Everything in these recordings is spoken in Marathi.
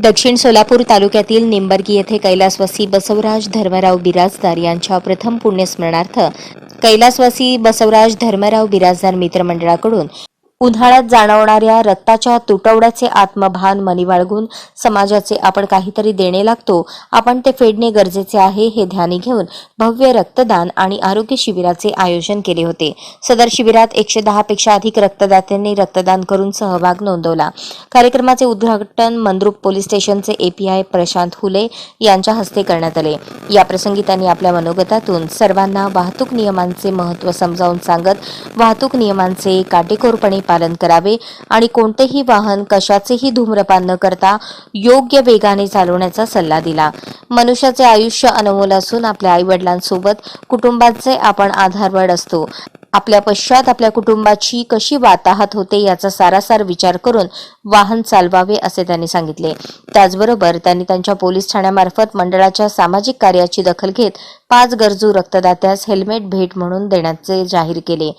दक्षिण सोलापूर तालुक्यातील निंबर्गी येथे कैलासवासी बसवराज धर्मराव बिराजदार यांच्या प्रथम पुण्यस्मरणार्थ कैलासवासी बसवराज धर्मराव बिराजदार मित्रमंडळाकडून उन्हाळ्यात जाणवणाऱ्या रक्ताच्या तुटवड्याचे आत्मभान मनी बाळगून समाजाचे आपण काहीतरी देणे लागतो. आपण ते फेडणे गरजेचे आहे हे ध्यानी घेऊन भव्य रक्तदान आणि आरोग्य शिबिराचे आयोजन केले होते. सदर शिबिरात एकशे दहा पेक्षा अधिक रक्तदात्यांनी रक्तदान करून सहभाग नोंदवला. कार्यक्रमाचे उद्घाटन मंद्रुप पोलीस स्टेशनचे एपीआय प्रशांत हुले यांच्या हस्ते करण्यात आले. याप्रसंगी त्यांनी आपल्या मनोगतातून सर्वांना वाहतूक नियमांचे महत्त्व समजावून सांगत वाहतूक नियमांचे काटेकोरपणे पालन करावे आणि कोणतेही वाहन कशाचेही धूम्रपान न करता योग्य वेगाने चालवण्याचा सल्ला दिला. मनुष्याचे आयुष्य अनमोल असून आपल्या आईवडिलांसोबत कुटुंबाचे आपण आधारवड असतो. आपल्या पश्चात आपल्या कुटुंबाची कशी वाताहत होते याचा सारासार विचार करून वाहन चालवावे असे त्यांनी सांगितले. त्याचबरोबर त्यांनी त्यांच्या पोलीस ठाण्यामार्फत मंडळाच्या सामाजिक कार्याची दखल घेत पाच गरजू रक्तदात्यास हेल्मेट भेट म्हणून देण्याचे जाहीर केले.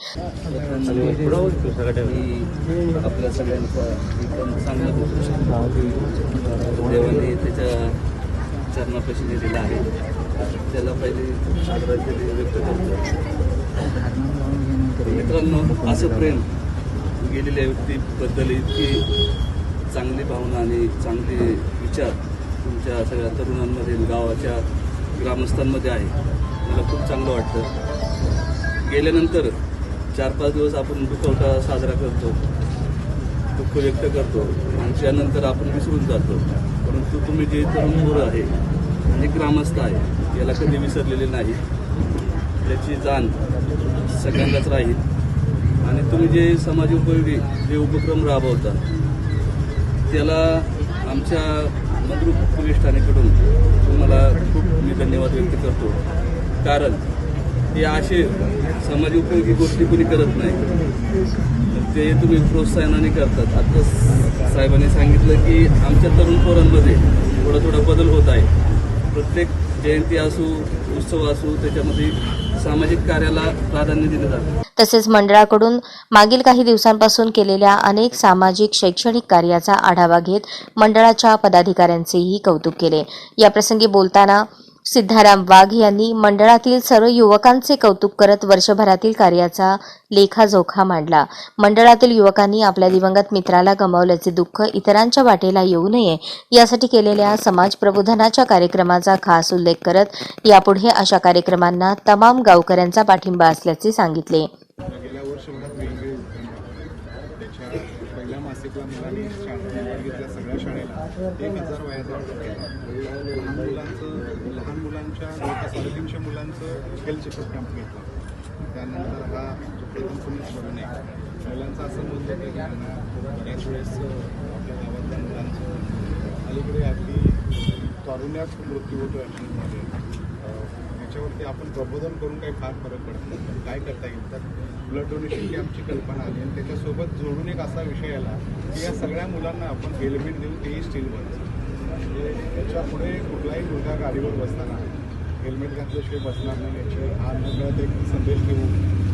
चरणापाशी दिलेला आहे. त्याला पहिले आदरांजली व्यक्त करतो. मित्रांनो असं प्रेम गेलेल्या व्यक्तीबद्दल इतकी चांगली भावना आणि चांगले विचार तुमच्या सगळ्या तरुणांमध्ये गावाच्या ग्रामस्थांमध्ये आहे. मला खूप चांगलं वाटतं. गेल्यानंतर चार पाच दिवस आपण दुखवटा साजरा करतो दुःख व्यक्त करतो आणि त्यानंतर आपण विसरून जातो. परंतु तुम्ही जे तरुण मुलं आहे आणि ग्रामस्थ आहे याला कधी विसरलेले नाही. त्याची जाण सगळ्यांनाच राहील. आणि तुम्ही जे समाज उपयोगी जे उपक्रम राबवता त्याला आमच्या मद्रुप पोलीस ठाणेकडून तुम्हाला खूप मी धन्यवाद व्यक्त करतो. कारण हे असे समाज उपयोगी गोष्टी कोणी करत नाही. ते तुम्ही प्रोत्साहनाने करतात. आता साहेबांनी सांगितलं की आमच्या तरुण पोरांमध्ये थोडा थोडा बदल होत आहे. प्रत्येक जयंती असू उत्सव असू त्याच्यामध्ये सामाजिक कार्याला प्राधान्य दिलं जातं. तसेच मंडळाकडून मागील काही दिवसांपासून केलेल्या अनेक सामाजिक शैक्षणिक कार्याचा आढावा घेत मंडळाच्या पदाधिकाऱ्यांचेही कौतुक केले. याप्रसंगी बोलताना सिद्धाराम वाघ यांनी मंडळातील सर्व युवकांचे कौतुक करत वर्षभरातील कार्याचा लेखाजोखा मांडला. मंडळातील युवकांनी आपल्या दिवंगत मित्राला गमावल्याचे दुःख इतरांच्या वाटेला येऊ नये यासाठी केलेल्या समाज प्रबोधनाच्या कार्यक्रमाचा खास उल्लेख करत यापुढे अशा कार्यक्रमांना तमाम गावकऱ्यांचा पाठिंबा असल्याचे सांगितले. पहिल्या मासिकला मुलांनी शाळेतल्या सगळ्या शाळेला एक हजार वयाचा ऑर्डर केला. लहान मुलांचं लहान मुलांच्या जवळपास साडेतीनशे मुलांचं हेल्थ चेकअप कॅम्प घेतला. त्यानंतर हा प्रथम पुण्य स्मरण आहे महिलांचं असं मत होतं की त्यांना बऱ्याच वेळेस आपल्या गावातल्या मुलांचं अलीकडे अगदी तारुण्यात मृत्यू होतो ॲक्सिडेंटमध्ये त्याच्यावरती आपण प्रबोधन करून काही फार फरक पडत नाही. काय करता येईल? तर ब्लड डोनेशन ही आमची कल्पना आली आणि त्याच्यासोबत जोडून एक असा विषय आला की या सगळ्या मुलांना आपण हेल्मेट देऊन तेही स्टीलवरचं म्हणजे याच्यापुढे कुठलाही मुलगा गाडीवर बसताना हेल्मेट घातल्याशिवाय बसणार नाही याची हा नकळत एक संदेश देऊ.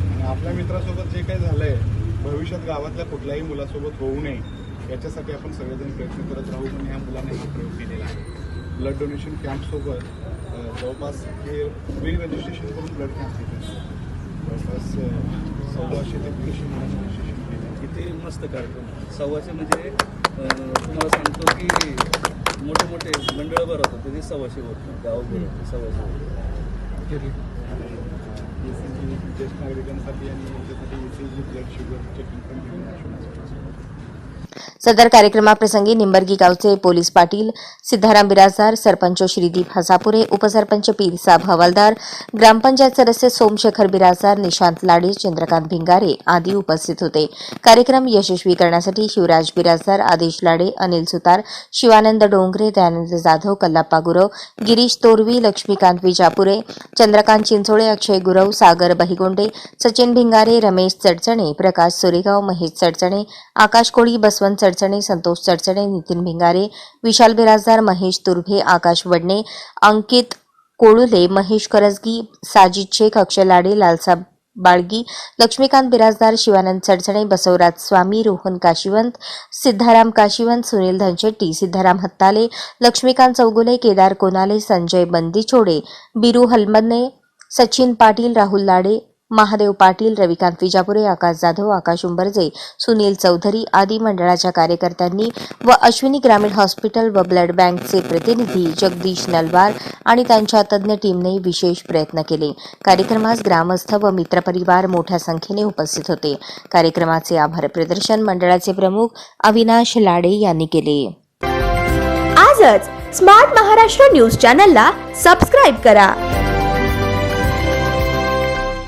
आणि आपल्या मित्रासोबत जे काही झालं आहे भविष्यात गावातल्या कुठल्याही मुलासोबत होऊ नये याच्यासाठी आपण सगळेजण प्रयत्न करत राहू. म्हणून ह्या मुलांनी हा प्रयोग केलेला आहे. ब्लड डोनेशन कॅम्पसोबत जवळपास हे प्री रजिस्ट्रेशन करून कॅम्प घेतात जवळपास सव्वाशे ते दीडशे मुलांचं रजिस्ट्रेशन केलं. किती मस्त कार्यक्रम. सव्वाशे म्हणजे तुम्हाला सांगतो की मोठे मोठे मंडळ सव्वाशे होत नाही गाव भरवतात सव्वाशे होत ई सी जी ज्येष्ठ नागरिकांसाठी आणि याच्यासाठी ब्लड शुगर चेकिंग पण घेऊन सदर कार्यक्रमाप्रसंगी निंबर्गी गावचे पोलीस पाटील सिद्धाराम बिराजदार सरपंच श्रीदीप हसापुरे उपसरपंच पीरसाब हवालदार ग्रामपंचायत सदस्य सोमशेखर बिराजदार निशांत लाडे चंद्रकांत भिंगारे आदी उपस्थित होते. कार्यक्रम यशस्वी करण्यासाठी शिवराज बिराजदार आदेश लाडे अनिल सुतार शिवानंद डोंगरे दयानंद जाधव कल्लाप्पा गुरव गिरीश तोरवी लक्ष्मीकांत विजापुरे चंद्रकांत चिंचोळे अक्षय गुरव सागर बहिगोंडे सचिन भिंगारे रमेश चडचणे प्रकाश सोरेगाव महेश चडचणे आकाश कोळी बसवंत चडचणे संतोष चडचणे नितीन भिंगारे विशाल बिराजदार महेश तुर्भे आकाश वडणे अंकित कोळुले महेश करजगी साजिद शेख अक्षय लाडे लालसाब बाळगी लक्ष्मीकांत बिराजदार शिवानंद चडचणे बसवराज स्वामी रोहन काशिवंत सिद्धाराम काशिवंत सुनील धनशेट्टी सिद्धाराम हत्ताले लक्ष्मीकांत चौगुले केदार कोनाले संजय बंदीछोडे बिरू हलमदने सचिन पाटील राहुल लाडे महादेव पाटील रविकांत विजापुरे आकाश जाधव आकाश उंबरजे सुनील चौधरी आदी मंडळाच्या कार्यकर्त्यांनी व अश्विनी ग्रामीण हॉस्पिटल व ब्लड बँकचे प्रतिनिधी जगदीश नलवार आणि त्यांच्या तज्ज्ञ टीमने विशेष प्रयत्न केले. कार्यक्रमास ग्रामस्थ व मित्रपरिवार मोठ्या संख्येने उपस्थित होते. कार्यक्रमाचे आभार प्रदर्शन मंडळाचे प्रमुख अविनाश लाडे यांनी केले. आजच स्मार्ट महाराष्ट्र न्यूज चॅनलला सबस्क्राईब करा.